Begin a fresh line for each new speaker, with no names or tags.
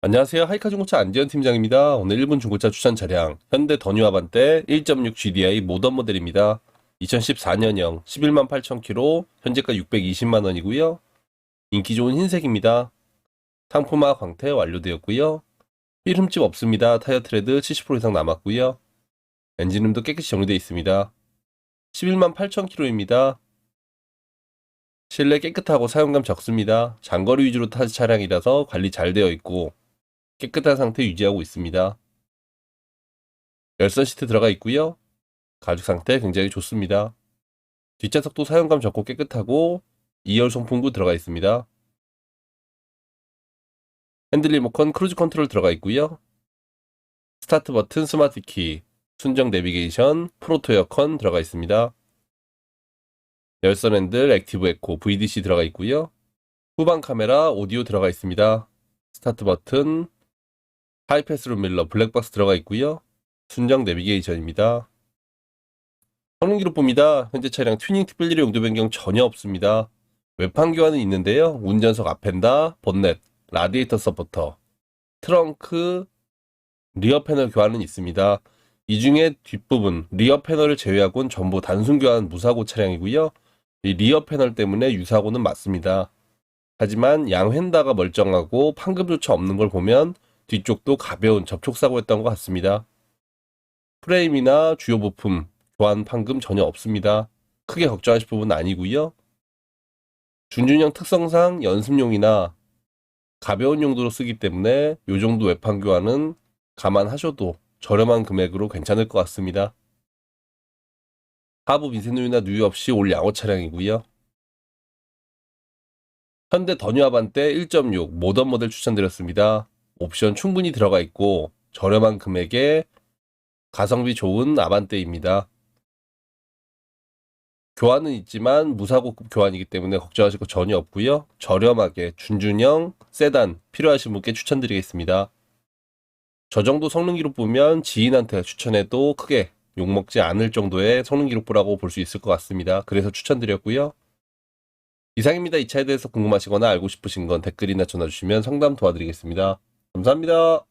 안녕하세요. 하이카 중고차 안지현 팀장입니다. 오늘 1분 중고차 추천 차량 현대 더뉴 아반떼 1.6 GDI 모던 모델입니다. 2014년형 11만 8천 킬로 현재가 620만 원이고요. 인기 좋은 흰색입니다. 상품화 광태 완료되었고요. 휠 흠집 없습니다. 타이어 트레드 70% 이상 남았고요. 엔진음도 깨끗이 정리되어 있습니다. 11만 8천 킬로입니다. 실내 깨끗하고 사용감 적습니다. 장거리 위주로 타는 차량이라서 관리 잘 되어 있고 깨끗한 상태 유지하고 있습니다. 열선 시트 들어가 있고요. 가죽 상태 굉장히 좋습니다. 뒷좌석도 사용감 적고 깨끗하고 2열 송풍구 들어가 있습니다. 핸들 리모컨 크루즈 컨트롤 들어가 있고요. 스타트 버튼 스마트 키, 순정 내비게이션, 프로토 에어컨 들어가 있습니다. 열선 핸들 액티브 에코 VDC 들어가 있고요. 후방 카메라 오디오 들어가 있습니다. 스타트 버튼 하이패스룸 밀러 블랙박스 들어가 있고요. 순정 내비게이션입니다. 성능 기록 봅니다. 현재 차량 튜닝 특별일의 용도 변경 전혀 없습니다. 외판 교환은 있는데요. 운전석 앞엔다, 본넷, 라디에이터 서포터, 트렁크, 리어 패널 교환은 있습니다. 이 중에 뒷부분 리어 패널을 제외하고는 전부 단순 교환 무사고 차량이고요. 이 리어 패널 때문에 유사고는 맞습니다. 하지만 양 휀다가 멀쩡하고 판금조차 없는 걸 보면 뒤쪽도 가벼운 접촉사고였던 것 같습니다. 프레임이나 주요 부품, 교환 판금 전혀 없습니다. 크게 걱정하실 부분은 아니고요. 준준형 특성상 연습용이나 가벼운 용도로 쓰기 때문에 이 정도 외판 교환은 감안하셔도 저렴한 금액으로 괜찮을 것 같습니다. 하부 미세누유나 누유 없이 올 양호 차량이고요. 현대 더뉴 아반떼 1.6 모던 모델 추천드렸습니다. 옵션 충분히 들어가 있고 저렴한 금액에 가성비 좋은 아반떼입니다. 교환은 있지만 무사고급 교환이기 때문에 걱정하실 거 전혀 없고요. 저렴하게 준준형 세단 필요하신 분께 추천드리겠습니다. 저 정도 성능 기록 보면 지인한테 추천해도 크게 욕먹지 않을 정도의 성능 기록부라고 볼 수 있을 것 같습니다. 그래서 추천드렸고요. 이상입니다. 이 차에 대해서 궁금하시거나 알고 싶으신 건 댓글이나 전화 주시면 상담 도와드리겠습니다. 감사합니다.